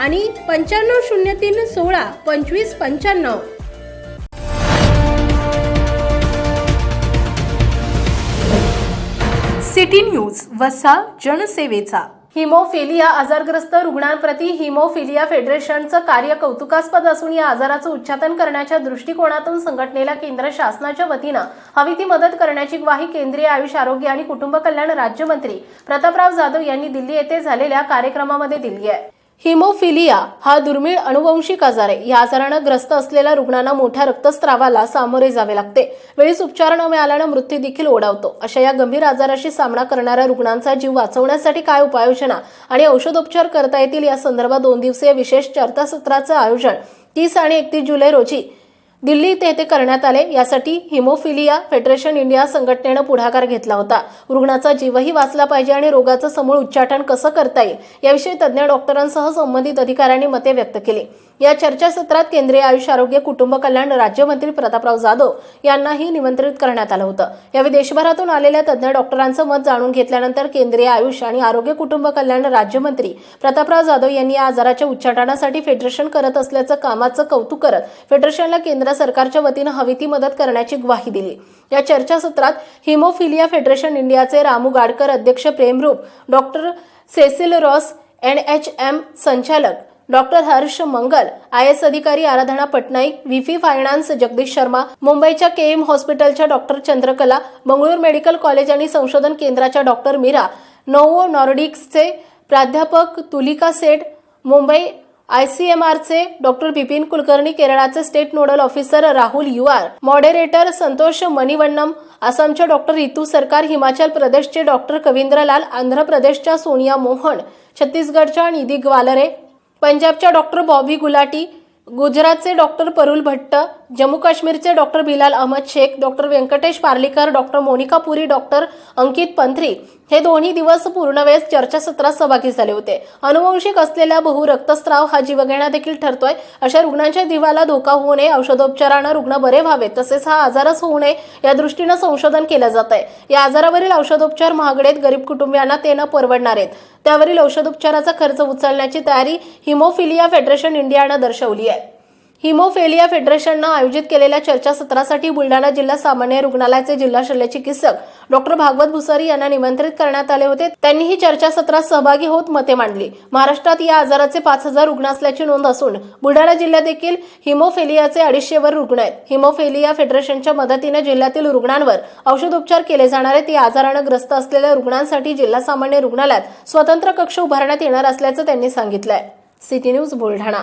आणि पंच्याण्णव शून्य तीन सोळा पंचवीस पंच्याण्णव. सिटी न्यूज वसा जनसेवेचा. हिमोफिलिया आजारग्रस्त रुग्णांप्रती हिमोफिलिया फेडरेशनचं कार्य कौतुकास्पद असून या आजाराचं उच्चाटन करण्याच्या दृष्टिकोनातून संघटनेला केंद्र शासनाच्या वतीनं हवी ती मदत करण्याची ग्वाही केंद्रीय आयुष आरोग्य आणि कुटुंब कल्याण राज्यमंत्री प्रतापराव जाधव यांनी दिल्ली येथे झालेल्या कार्यक्रमामध्ये दिली आहे. हिमोफिलिया हा दुर्मिळ अनुवंशिक आजार आहे. या आजारानं ग्रस्त असलेल्या रुग्णांना मोठ्या रक्तस्रावाला सामोरे जावे लागते. वेळीच उपचार न मिळाल्यानं मृत्यू देखील ओढावतो. अशा या गंभीर आजाराशी सामना करणाऱ्या रुग्णांचा जीव वाचवण्यासाठी काय उपाययोजना आणि औषधोपचार करता येतील या संदर्भात दोन दिवसीय विशेष चर्चासत्राचं आयोजन तीस आणि एकतीस जुलै रोजी दिल्ली ते करण्यात आले. यासाठी हिमोफिलिया फेडरेशन इंडिया संघटनेनं पुढाकार घेतला होता. रुग्णाचा जीवही वाचला पाहिजे आणि रोगाचं समूळ उच्चाटन कसं करता येईल याविषयी तज्ज्ञ डॉक्टरांसह संबंधित अधिकाऱ्यांनी मते व्यक्त केली. या चर्चासत्रात केंद्रीय आयुष आरोग्य कुटुंब कल्याण राज्यमंत्री प्रतापराव जाधव यांनाही निमंत्रित करण्यात आलं होतं. यावेळी देशभरातून आलेल्या तज्ज्ञ डॉक्टरांचं मत जाणून घेतल्यानंतर केंद्रीय आयुष आणि आरोग्य कुटुंब कल्याण राज्यमंत्री प्रतापराव जाधव यांनी या आजाराच्या उच्चाटनासाठी फेडरेशन करत असल्याचं कामाचं कौतुक करत फेडरेशनला केंद्र सरकारच्या वतीनं हवी ती मदत करण्याची ग्वाही दिली. या चर्चासत्रात हिमोफिलिया फेडरेशन इंडियाचे रामू गाडकर अध्यक्ष प्रेमरूप doctor Cecil Ross N H M संचालक doctor Harsh Mangal I S अधिकारी आराधना पटनाईक व्हीफी फायनान्स जगदीश शर्मा मुंबईच्या के एम हॉस्पिटलच्या doctor Chandrakala Mangaluru medical college आणि संशोधन केंद्राच्या डॉक्टर मीरा नोवो नॉर्डिक्सचे प्राध्यापक Tulika Seth Mumbai I C M आरचे doctor Bipin Kulkarni केरळाचे state nodal officer Rahul you're moderator Santosh मणिवण्णम आसामच्या डॉक्टर रितू सरकार हिमाचल प्रदेशचे डॉक्टर कविंद्रलाल आंध्र प्रदेशच्या सोनिया मोहन छत्तीसगडच्या निधी ग्वालरे पंजाबच्या डॉक्टर बॉबी गुलाटी गुजरातचे डॉक्टर परुल भट्ट जम्मू काश्मीरचे doctor Bilal Ahmad Sheikh doctor Venkatesh Parlikar doctor Monika Puri doctor Ankit Panthari हे दोन्ही दिवस पूर्णवेळ चर्चासत्रात सहभागी झाले होते. अनुवंशिक असलेला बहु रक्तस्त्राव हा जीवघेणा देखील ठरतोय. अशा रुग्णांच्या जीवाला धोका होऊ नये औषधोपचारानं रुग्ण बरे व्हावेत तसेच हा आजारच होऊ नये या दृष्टीनं संशोधन केलं जात आहे या आजारावरील औषधोपचार महागडेत गरीब कुटुंबियांना ते न परवडणार आहेत. त्यावरील औषधोपचाराचा खर्च उचलण्याची तयारी हिमोफिलिया फेडरेशन इंडियानं दर्शवली आहे. हिमोफेलिया फेडरेशननं आयोजित केलेल्या चर्चासत्रासाठी बुलढाणा जिल्हा सामान्य रुग्णालयाचे जिल्हा शल्य चिकित्सक डॉक्टर भागवत भुसारी यांना निमंत्रित करण्यात आले होते. त्यांनी ही चर्चासत्रात सहभागी होत मते मांडली. महाराष्ट्रात या आजाराचे पाच हजार रुग्ण असल्याची नोंद असून बुलढाणा जिल्ह्यात देखील हिमोफेलियाचे अडीचशेवर रुग्ण आहेत. हिमोफेलिया फेडरेशनच्या मदतीने जिल्ह्यातील रुग्णांवर औषधोपचार केले जाणार आहेत या आजारानं ग्रस्त असलेल्या रुग्णांसाठी जिल्हा सामान्य रुग्णालयात स्वतंत्र कक्ष उभारण्यात येणार असल्याचं त्यांनी सांगितलंय. City news Buldhana.